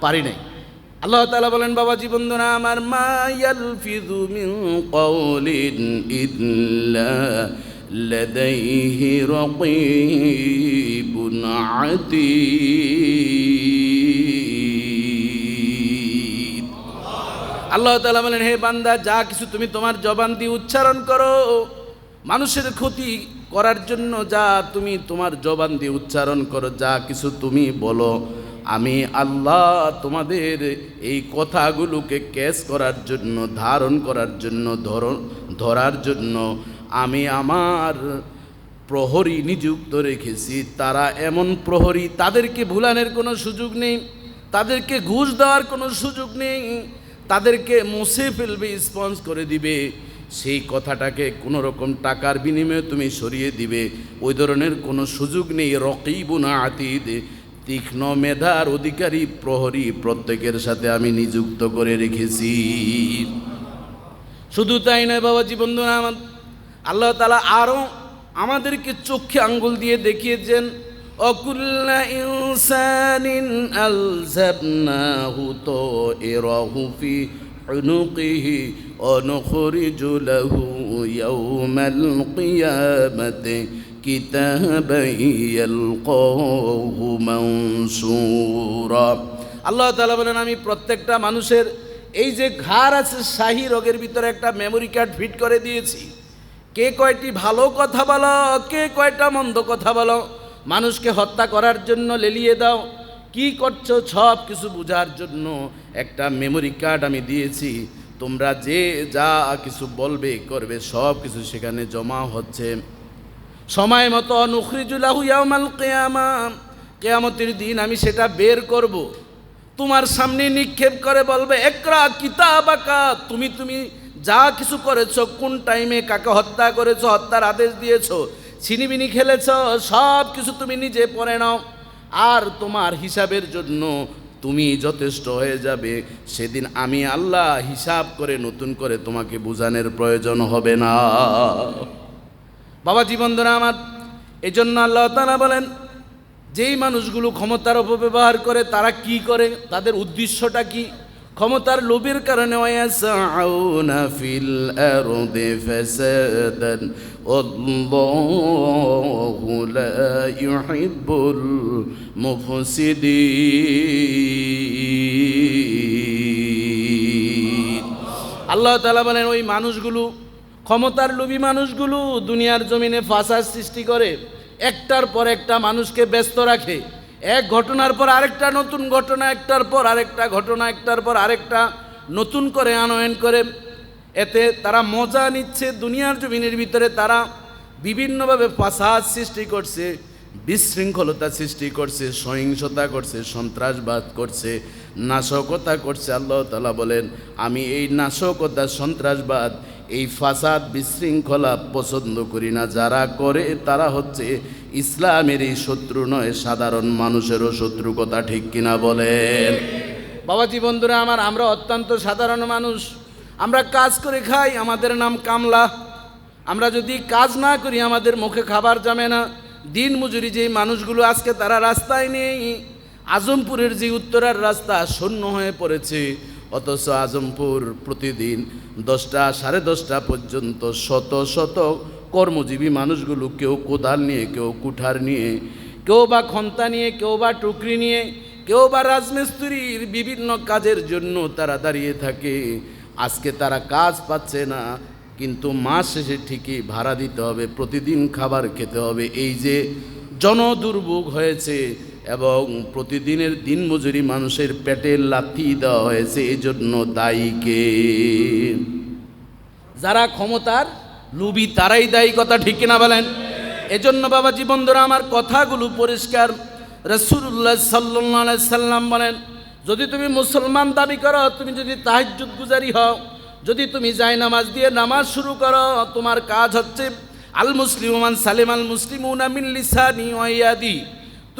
পারি নাই। আল্লাহ তালা বলেন বাবা জীবন জীবন্ধনা আমার মায়াল ফিদু মিন রাকীবুন আল্লাহ তালা বলেন, হে বান্দা, যা কিছু তুমি তোমার জবান দিয়ে উচ্চারণ করো, মানুষের ক্ষতি করার জন্য যা তুমি তোমার জবান দিয়ে উচ্চারণ করো, যা কিছু তুমি বলো আমি আল্লাহ তোমাদের এই কথাগুলোকে ক্যাচ করার জন্য, ধারণ করার জন্য ধর ধরার জন্য আমি আমার প্রহরী নিযুক্ত রেখেছি। তারা এমন প্রহরী, তাদেরকে ভুলানোর কোনো সুযোগ নেই, তাদেরকে ঘুষ দেওয়ার কোনো সুযোগ নেই, তাদেরকে মুছে ফেলবে, স্পঞ্জ করে দিবে। সেই কথাটাকে কোনো রকম টাকার বিনিময়ে তুমি সরিয়ে দিবে। ওই ধরনের কোনো সুযোগ নেই। রকিবুনা আতিদ তীক্ষ্ণ মেধার অধিকারী প্রহরী প্রত্যেকের সাথে আমি নিযুক্ত করে রেখেছি শুধু তাই নয় বাবা জীবন আমার আল্লাহ তালা আরও আমাদেরকে চোখে আঙ্গুল দিয়ে দেখিয়েছেন অকুল্লা ইনসানিন আলজাবনাহু তো এরাহু ফি عنقه ونخرج له يوم القيامة كتابا يلقاه منشورا আল্লাহ তালা বলেন আমি প্রত্যেকটা মানুষের এই যে ঘাড় আছে শাহী রোগের ভিতরে একটা মেমোরি কার্ড ফিট করে দিয়েছি কে কয়টি ভালো কথা বলো কে কয়টা মন্দ কথা বলো মানুষকে হত্যা করার জন্য লেলিয়ে দাও কি করছো সব কিছু বোঝার জন্য একটা মেমোরি কার্ড আমি দিয়েছি তোমরা যে যা কিছু বলবে করবে সব কিছু সেখানে জমা হচ্ছে সময় মতো নুখরিজুল্লাহু ইয়াউমাল কিয়ামা। কেয়ামতের দিন আমি সেটা বের করব। তোমার সামনে নিক্ষেপ করে বলবে, একরা কিতাবাকা, তুমি তুমি যা কিছু করেছ, কোন টাইমে কাকে হত্যা করেছ, হত্যার আদেশ দিয়েছ ছিনিবিনি খেলেছ, সব কিছু তুমি নিজে পড়ে নাও। আর তোমার হিসাবের জন্য তুমি যথেষ্ট হয়ে যাবে। সেদিন আমি আল্লাহ হিসাব করে নতুন করে তোমাকে বোঝানোর প্রয়োজন হবে না। বাবা জীবন ধরে আমার এই জন্য আল্লাহ তালা বলেন, যেই মানুষগুলো ক্ষমতার অপব্যবহার করে, তারা কি করে? তাদের উদ্দেশ্যটা কি? ক্ষমতার লোভের কারণে আল্লাহ তালা বলেন, ওই মানুষগুলো ক্ষমতার লোভী মানুষগুলো দুনিয়ার জমিনে ফাসাদ সৃষ্টি করে, একটার পর একটা মানুষকে ব্যস্ত রাখে। এক ঘটনার পর আরেকটা, নতুন ঘটনা একটার পর আরেকটা, ঘটনা একটার পর আরেকটা নতুন করে আনয়ন করে। এতে তারা মজা নিচ্ছে দুনিয়ার জমিনের ভিতরে, তারা বিভিন্নভাবে ফাসাদ সৃষ্টি করছে, বিশৃঙ্খলতা সৃষ্টি করছে, সহিংসতা করছে, সন্ত্রাসবাদ করছে, নাশকতা করছে। আল্লাহ তালা বলেন, আমি এই নাশকতা, সন্ত্রাসবাদ এই ফাসাদ বিশৃঙ্খলা পছন্দ করি না। যারা করে, তারা হচ্ছে ইসলামের এই শত্রু নয়, সাধারণ মানুষেরও শত্রু কথা ঠিক কিনা বলেন। বাবাজি বন্ধুরা, আমার, আমরা অত্যন্ত সাধারণ মানুষ। আমরা কাজ করে খাই, আমাদের নাম কামলা। আমরা যদি কাজ না করি, আমাদের মুখে খাবার জমে না। দিন মজুরি যেই মানুষগুলো আজকে তারা রাস্তায় নেই। আজমপুরের যে উত্তরার রাস্তা শূন্য হয়ে পড়েছে। অথচ আজমপুর প্রতিদিন দশটা সাড়ে দশটা পর্যন্ত শত শত কর্মজীবী মানুষগুলো কেউ কোদাল নিয়ে, কেউ কুঠার নিয়ে, কেউ বা খন্তা নিয়ে, কেউ বা টুকরি নিয়ে, কেউ বা রাজমিস্ত্রির বিভিন্ন কাজের জন্য তারা দাঁড়িয়ে থাকে। আজকে তারা কাজ পাচ্ছে না, কিন্তু মাস শেষে ঠিকই ভাড়া দিতে হবে, প্রতিদিন খাবার খেতে হবে। এই যে জনদুর্ভোগ হয়েছে এবং প্রতিদিনের দিনমজুরি মানুষের পেটে লাথি দেওয়া হয়েছে এই জন্য দায়ীকে যারা ক্ষমতার লুবি তারাই দায়ী, কথা ঠিক কিনা বলেন? এজন্য বাবা জীবন ধরে আমার কথাগুলো পরিষ্কার। রসুল্লাহ সাল্লাহ সাল্লাম বলেন, যদি তুমি মুসলমান দাবি করো, তুমি যদি তাহাজ্জুদ গুজারি হও, যদি তুমি যাই নামাজ দিয়ে নামাজ শুরু করো, তোমার কাজ হচ্ছে আল মুসলিমান সালেম আল মুসলিম উনামিন লিসানি ওয়াইয়াদি।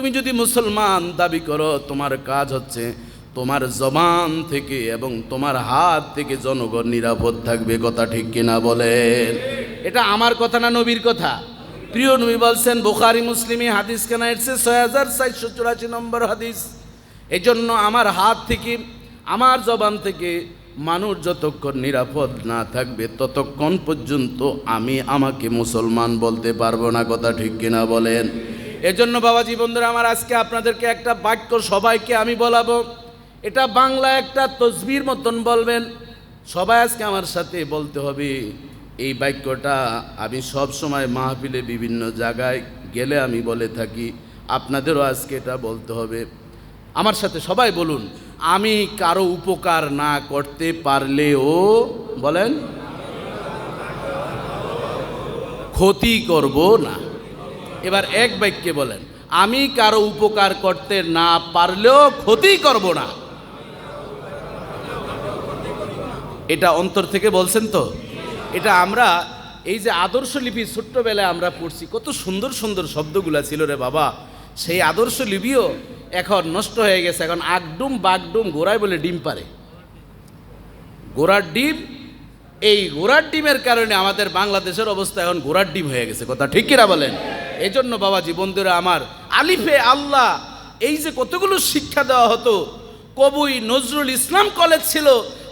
তুমি যদি মুসলমান দাবি করো, তোমার কাজ হচ্ছে তোমার জবান থেকে এবং তোমার হাত থেকে জনগণ নিরাপদ থাকবে, কথা ঠিক কিনা বলেন? এটা আমার কথা না নবীর কথা? প্রিয় নবী বলছেন, বোখারি, মুসলিমে হাদিস কেনা এসছে, ছয় হাজার চারশো চুরাশি নম্বর হাদিস। এই জন্য আমার হাত থেকে, আমার জবান থেকে মানুষ যতক্ষণ নিরাপদ না থাকবে, ততক্ষণ পর্যন্ত আমি আমাকে মুসলমান বলতে পারব না, কথা ঠিক কিনা বলেন? এজন্য বাবাজি বন্ধুরা, আমার আজকে আপনাদেরকে একটা বাক্য সবাইকে আমি বলাবো। এটা বাংলা একটা তসবির মতন বলবেন। সবাই আজকে আমার সাথে বলতে হবে, এই বাক্যটা আমি সব সময় মাহফিলে বিভিন্ন জায়গায় গেলে আমি বলে থাকি, আপনাদেরও আজকে এটা বলতে হবে। আমার সাথে সবাই বলুন, আমি কারও উপকার না করতে পারলেও, বলেন, ক্ষতি করব না। এবার এক বাক্যে বলেন, আমি কারও উপকার করতে না পারলেও ক্ষতি করব না। এটা অন্তর থেকে বলছেন তো? এটা আমরা, এই যে আদর্শ লিপি ছোট্টবেলায় আমরা পড়ছি, কত সুন্দর সুন্দর শব্দগুলা ছিল রে বাবা। সেই আদর্শ লিপিও এখন নষ্ট হয়ে গেছে, এখন আগডুম বাগডুম গোড়ায় বলে ডিম পারে। গোড়ার ডিম, এই গোড়ার ডিমের কারণে আমাদের বাংলাদেশের অবস্থা এখন গোড়ার ডিম হয়ে গেছে, কথা ঠিক কিনা বলেন? এই জন্য বাবাজি, বন্ধুরা আমার, আলিফে আল্লাহ, এই যে কতগুলো শিক্ষা দেওয়া হতো, কবি নজরুল ইসলাম কলেজ ছিল,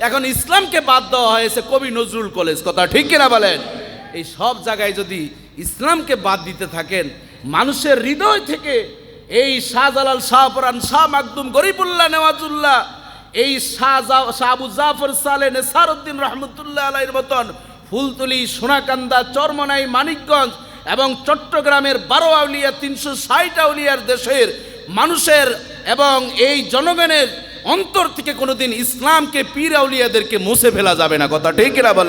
এখন ইসলামকে বাদ দেওয়া হয়েছে কবি নজরুল কলেজ, কথা ঠিক কিনা বলেন? এই সব জায়গায় যদি ইসলামকে বাদ দিতে থাকেন, মানুষের হৃদয় থেকে, এই শাহজালাল শাহপরান শাহ মাকদুম গরিবুল্লাহ নেওয়াজুল্লাহ, এই শাহ জাফর সালে নেসারউদ্দিন রহমতুল্লাহ আলাইর মতন, ফুলতুলি, সোনাকান্দা, চরমনাই, মানিকগঞ্জ এবং চট্টগ্রামের বারো আউলিয়া, তিনশো ষাট আউলিয়ার দেশের মানুষের এবং এই জনগণের অন্তর থেকে কোনোদিন ইসলামকে পীর আউলিয়াদেরকে মুছে ফেলা যাবে না। কথা ঠিক না বলে?